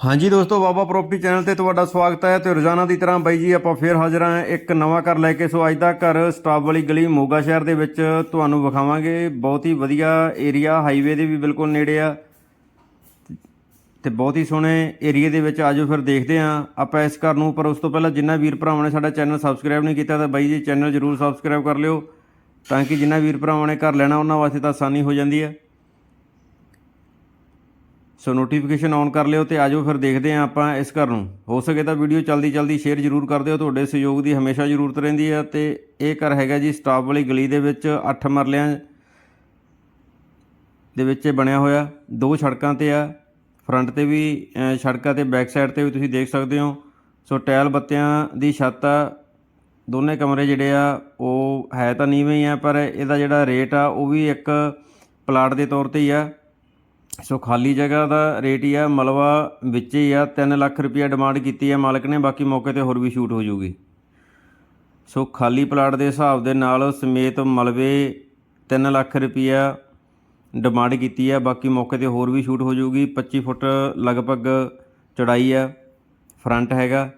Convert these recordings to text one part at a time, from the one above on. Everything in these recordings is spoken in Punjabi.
ਹਾਂਜੀ ਦੋਸਤੋ, ਬਾਬਾ ਪ੍ਰਾਪਰਟੀ ਚੈਨਲ ਤੇ ਤੁਹਾਡਾ ਸਵਾਗਤ ਹੈ ਤੇ ਰੋਜ਼ਾਨਾ ਦੀ ਤਰ੍ਹਾਂ ਬਾਈ ਜੀ ਆਪਾਂ ਫੇਰ ਹਾਜ਼ਰ ਹਾਂ ਇੱਕ ਨਵਾਂ ਘਰ ਲੈ ਕੇ। ਸੋ ਅੱਜ ਦਾ ਘਰ ਸਟਾਫ ਵਾਲੀ ਗਲੀ ਮੋਗਾ ਸ਼ਹਿਰ ਦੇ ਵਿੱਚ ਤੁਹਾਨੂੰ ਵਿਖਾਵਾਂਗੇ। ਬਹੁਤ ਹੀ ਵਧੀਆ ਏਰੀਆ, ਹਾਈਵੇ ਦੇ ਵੀ ਬਿਲਕੁਲ ਨੇੜੇ ਆ ਤੇ ਬਹੁਤ ਹੀ ਸੋਹਣੇ ਏਰੀਆ ਦੇ ਵਿੱਚ ਆਜੋ ਫਿਰ ਦੇਖਦੇ ਹਾਂ ਆਪਾਂ ਇਸ ਘਰ ਨੂੰ। ਪਰ ਉਸ ਤੋਂ ਪਹਿਲਾਂ ਜਿੰਨਾ ਵੀਰ ਭਰਾਵਾਂ ਨੇ ਸਾਡਾ ਚੈਨਲ ਸਬਸਕ੍ਰਾਈਬ ਨਹੀਂ ਕੀਤਾ ਤਾਂ ਬਾਈ ਜੀ ਚੈਨਲ ਜਰੂਰ ਸਬਸਕ੍ਰਾਈਬ ਕਰ ਲਿਓ ਤਾਂ ਕਿ ਜਿੰਨਾ ਵੀਰ ਭਰਾਵਾਂ ਨੇ ਘਰ ਲੈਣਾ ਉਹਨਾਂ ਵਾਸਤੇ ਤਾਂ ਆਸਾਨੀ ਹੋ ਜਾਂਦੀ ਹੈ। ਸੋ ਨੋਟੀਫਿਕੇਸ਼ਨ ਔਨ ਕਰ ਲਿਓ ਤੇ ਆਜੋ ਫਿਰ ਦੇਖਦੇ ਹਾਂ ਆਪਾਂ ਇਸ ਘਰ ਨੂੰ। ਹੋ ਸਕੇ ਤਾਂ ਵੀਡੀਓ ਜਲਦੀ ਜਲਦੀ ਸ਼ੇਅਰ ਜ਼ਰੂਰ ਕਰ ਦਿਓ। ਤੁਹਾਡੇ ਸਹਿਯੋਗ ਦੀ ਹਮੇਸ਼ਾ ਜ਼ਰੂਰਤ ਰਹਿੰਦੀ ਹੈ ਤੇ ਇਹ ਘਰ ਹੈਗਾ ਜੀ ਸਟਾਫ ਵਾਲੀ ਗਲੀ ਦੇ ਵਿੱਚ 8 ਮਰਲਿਆਂ ਦੇ ਵਿੱਚ ਬਣਿਆ ਹੋਇਆ। ਦੋ ਸੜਕਾਂ ਤੇ ਆ। ਫਰੰਟ ਤੇ ਵੀ ਸੜਕਾਂ ਤੇ ਬੈਕ ਸਾਈਡ ਤੇ ਵੀ ਤੁਸੀਂ ਦੇਖ ਸਕਦੇ ਹੋ। ਸੋ ਟੈਲ ਬੱਤਿਆਂ ਦੀ ਛੱਤ ਆ। ਦੋਨੇ ਕਮਰੇ ਜਿਹੜੇ ਆ, ਉਹ ਹੈ ਤਾਂ ਨੀਵੇਂ ਹੀ ਆ, ਪਰ ਇਹਦਾ ਜਿਹੜਾ ਰੇਟ ਆ, ਉਹ ਵੀ ਇੱਕ ਪਲਾਟ ਦੇ ਤੌਰ ਤੇ ਹੀ ਆ। ਸੋ ਖਾਲੀ ਜਗ੍ਹਾ ਦਾ ਰੇਟ ਹੀ ਆ ਮਲਵਾ ਵਿੱਚ ਹੀ ਆ 3 ਲੱਖ ਰੁਪਇਆ ਡਿਮਾਂਡ ਕੀਤੀ ਹੈ ਮਾਲਕ ਨੇ, ਬਾਕੀ ਮੌਕੇ ਤੇ ਹੋਰ ਵੀ ਸ਼ੂਟ ਹੋ ਜੂਗੀ ਸੋ ਖਾਲੀ ਪਲਾਟ ਦੇ ਹਿਸਾਬ ਦੇ ਨਾਲ ਸਮੇਤ ਮਲਵੇ 3 ਲੱਖ ਰੁਪਇਆ ਡਿਮਾਂਡ ਕੀਤੀ ਹੈ ਬਾਕੀ ਮੌਕੇ ਤੇ ਹੋਰ ਵੀ ਸ਼ੂਟ ਹੋ ਜੂਗੀ 25 ਫੁੱਟ ਲਗਭਗ ਚੜਾਈ ਆ ਫਰੰਟ ਹੈਗਾ।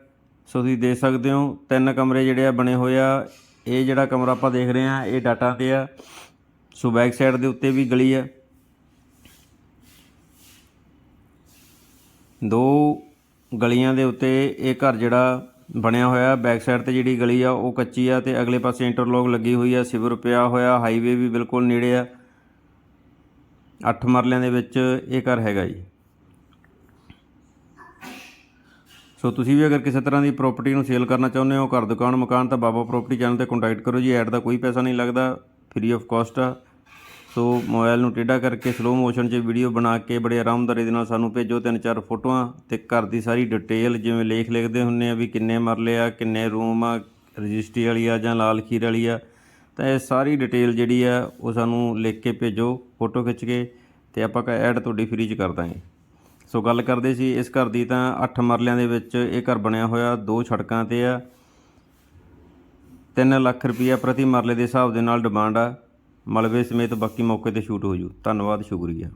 ਸੋ ਤੁਸੀਂ ਦੇਖ ਸਕਦੇ ਹੋ, ਤਿੰਨ ਕਮਰੇ ਜਿਹੜੇ ਆ ਬਣੇ ਹੋਏ ਆ। ਇਹ ਜਿਹੜਾ ਕਮਰਾ ਆਪਾਂ ਦੇਖ ਰਹੇ ਆ, ਇਹ ਡਾਟਾ ਤੇ ਆ। ਸੋ ਬੈਕ ਸਾਈਡ ਦੇ ਉੱਤੇ ਵੀ ਗਲੀ ਆ। ਦੋ ਗਲੀਆਂ ਦੇ ਉੱਤੇ ਇਹ ਘਰ ਜਿਹੜਾ ਬਣਿਆ ਹੋਇਆ ਬੈਕ ਸਾਈਡ ਤੇ ਜਿਹੜੀ ਗਲੀ ਆ, ਉਹ ਕੱਚੀ ਆ ਤੇ ਅਗਲੇ ਪਾਸੇ ਇੰਟਰਲੋਕ ਲੱਗੀ ਹੋਈ ਆ ਸਿਵਰ ਪਿਆ ਹੋਇਆ ਹਾਈਵੇ ਵੀ ਬਿਲਕੁਲ ਨੇੜੇ ਆ। ਅੱਠ ਮਰਲਿਆਂ ਦੇ ਵਿੱਚ ਇਹ ਘਰ ਹੈਗਾ ਜੀ। ਸੋ ਤੁਸੀਂ ਵੀ ਅਗਰ ਕਿਸੇ ਤਰ੍ਹਾਂ ਦੀ ਪ੍ਰਾਪਰਟੀ ਨੂੰ ਸੇਲ ਕਰਨਾ ਚਾਹੁੰਦੇ ਹੋ, ਘਰ, ਦੁਕਾਨ, ਮਕਾਨ, ਤਾਂ ਬਾਬਾ ਪ੍ਰਾਪਰਟੀ ਚੈਨਲ ਤੇ ਕੰਟੈਕਟ ਕਰੋ ਜੀ। ਐਡ ਦਾ ਕੋਈ ਪੈਸਾ ਨਹੀਂ ਲੱਗਦਾ ਫ੍ਰੀ ਆਫ ਕਾਸਟ ਆ। ਸੋ ਮੋਬਾਈਲ ਨੂੰ ਟੇਢਾ ਕਰਕੇ ਸਲੋ ਮੋਸ਼ਨ 'ਚ ਵੀਡੀਓ ਬਣਾ ਕੇ ਬੜੇ ਆਰਾਮਦਾਰੀ ਦੇ ਨਾਲ ਸਾਨੂੰ ਭੇਜੋ ਤਿੰਨ ਚਾਰ ਫੋਟੋਆਂ ਤੇ ਘਰ ਦੀ ਸਾਰੀ ਡਿਟੇਲ ਜਿਵੇਂ ਲੇਖ ਲਿਖਦੇ ਹੁੰਨੇ ਆ ਵੀ ਕਿੰਨੇ ਮਰਲੇ ਆ, ਕਿੰਨੇ ਰੂਮ ਆ, ਰਜਿਸਟਰੀ ਵਾਲੀ ਆ ਜਾਂ ਲਾਲ ਖੀਰ ਵਾਲੀ ਆ। ਤਾਂ ਇਹ ਸਾਰੀ ਡਿਟੇਲ ਜਿਹੜੀ ਆ ਉਹ ਸਾਨੂੰ ਲਿਖ ਕੇ ਭੇਜੋ, ਫੋਟੋ ਖਿੱਚ ਕੇ ਤੇ ਆਪਾਂ ਕਾ ਐਡ ਤੁਹਾਡੀ ਫ੍ਰੀ 'ਚ ਕਰ ਦਾਂਗੇ। ਸੋ ਗੱਲ ਕਰਦੇ ਸੀ ਇਸ ਘਰ ਦੀ ਤਾਂ 8 ਮਰਲਿਆਂ ਦੇ ਵਿੱਚ ਇਹ ਘਰ ਬਣਿਆ ਹੋਇਆ, ਦੋ ਸੜਕਾਂ ਤੇ ਆ। 3 ਲੱਖ ਰੁਪਈਆ ਪ੍ਰਤੀ ਮਰਲੇ ਦੇ ਹਿਸਾਬ ਦੇ ਨਾਲ ਡਿਮਾਂਡ ਆ। ਮਲਬੇ ਸਮੇਤ ਬਾਕੀ ਮੌਕੇ ਤੇ ਸ਼ੂਟ ਹੋ ਜੂ। ਧੰਨਵਾਦ ਸ਼ੁਕਰੀਆ।